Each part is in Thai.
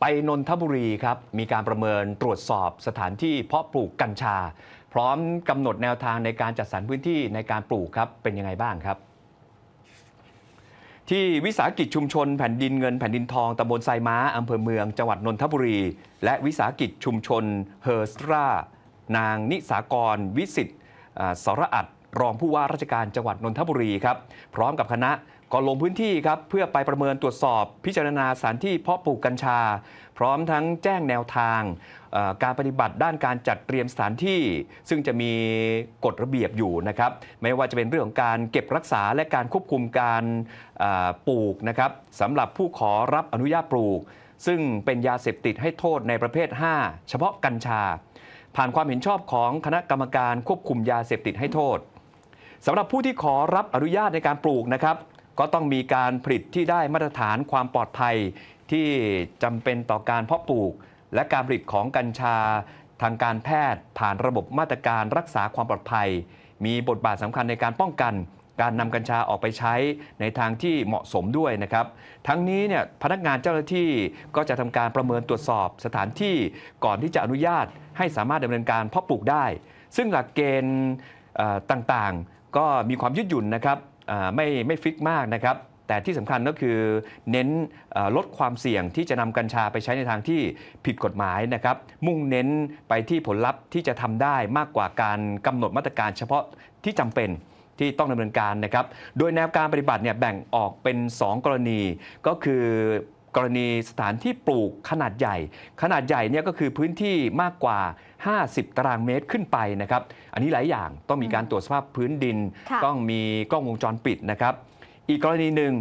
ไปนนทบุรีครับ มีการประเมินตรวจสอบสถานที่เพาะปลูกกัญชา พร้อมกำหนดแนวทางในการจัดสรรพื้นที่ในการปลูกครับ เป็นยังไงบ้างครับ ที่วิสาหกิจชุมชนแผ่นดินเงินแผ่นดินทองตำบลไซม้าอำเภอเมืองจังหวัดนนทบุรี และวิสาหกิจชุมชนเฮอร์สตรานางนิสากร วิสิตอ่าสระอัด รองผู้ว่าราชการจังหวัดนนทบุรีครับพร้อมกับคณะก็ลงพื้นที่ครับเพื่อไปประเมินตรวจสอบพิจารณาสถานที่เพาะปลูกกัญชา พร้อมทั้งแจ้งแนวทาง การปฏิบัติด้านการจัดเตรียมสถานที่ ซึ่งจะมีกฎระเบียบอยู่นะครับไม่ว่าจะเป็นเรื่องของการเก็บรักษาและการควบคุมการปลูกนะครับสำหรับผู้ขอรับอนุญาตปลูก ซึ่งเป็นยาเสพติดให้โทษในประเภท 5 เฉพาะกัญชา ผ่านความเห็นชอบของคณะกรรมการควบคุมยาเสพติดให้โทษ สำหรับผู้ที่ขอรับอนุญาตในการปลูกนะครับ ก็ต้องมีการผลิตที่ได้มาตรฐานความปลอดภัยที่จำเป็นต่อการเพาะปลูก และการผลิตของกัญชาทางการแพทย์ผ่านระบบมาตรการรักษาความปลอดภัย มีบทบาทสำคัญในการป้องกัน การนำกัญชาออกไปใช้ในทางที่เหมาะสมด้วยนะครับ ทั้งนี้เนี่ยพนักงานเจ้าหน้าที่ก็จะทำการประเมินตรวจสอบสถานที่ก่อนที่จะอนุญาตให้สามารถดำเนินการเพาะปลูกได้ ซึ่งหลักเกณฑ์ต่างๆ ก็มีความยืดหยุ่นนะครับไม่ไม่ฟิกมากนะครับแต่ที่สำคัญก็คือเน้นลดความเสี่ยงที่จะนำกัญชาไปใช้ในทางที่ผิดกฎหมายนะครับ มุ่งเน้นไปที่ผลลัพธ์ที่จะทำได้มากกว่าการกำหนดมาตรการเฉพาะที่จำเป็นที่ต้องดำเนินการนะครับ โดยแนวการปฏิบัติเนี่ยแบ่งออกเป็น 2 กรณีก็คือ กรณีสถานที่ปลูกขนาดใหญ่ ขนาดใหญ่เนี่ยก็คือพื้นที่มากกว่า 50 ตารางเมตรขึ้นไปนะครับอันนี้หลายอย่างต้องมีการตรวจสภาพพื้นดินค่ะต้องมีกล้องวงจรปิดนะครับ อีกกรณีหนึ่ง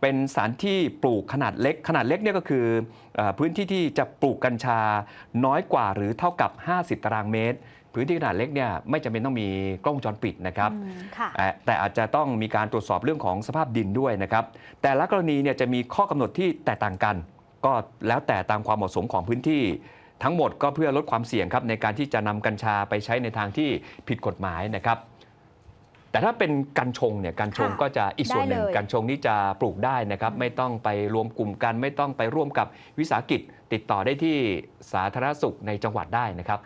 เป็นสถานที่ปลูกขนาดเล็ก ขนาดเล็กเนี่ยก็คือเออพื้นที่ที่จะปลูกกัญชาน้อยกว่าหรือเท่ากับ 50 ตารางเมตร พื้นที่ขนาดเล็กเนี่ยไม่จำเป็นต้องมีกล้องวงจรปิดนะครับอืมค่ะแต่แต่อาจจะต้องมีการตรวจสอบเรื่องของสภาพดินด้วยนะครับ แต่ละกรณีเนี่ยจะมีข้อกำหนดที่แตกต่างกัน ก็แล้วแต่ตามความเหมาะสมของพื้นที่ทั้งหมดก็เพื่อลดความเสี่ยงครับในการที่จะนำกัญชาไปใช้ในทางที่ผิดกฎหมายนะครับ แต่ถ้าเป็นกัญชงเนี่ยกัญชงค่ะก็จะอีกส่วนหนึ่งได้เลยกัญชงนี่จะปลูกได้นะครับ ไม่ต้องไปรวมกลุ่มกัน ไม่ต้องไปร่วมกับวิสาหกิจติดต่อได้ที่สาธารณสุขในจังหวัดได้นะครับ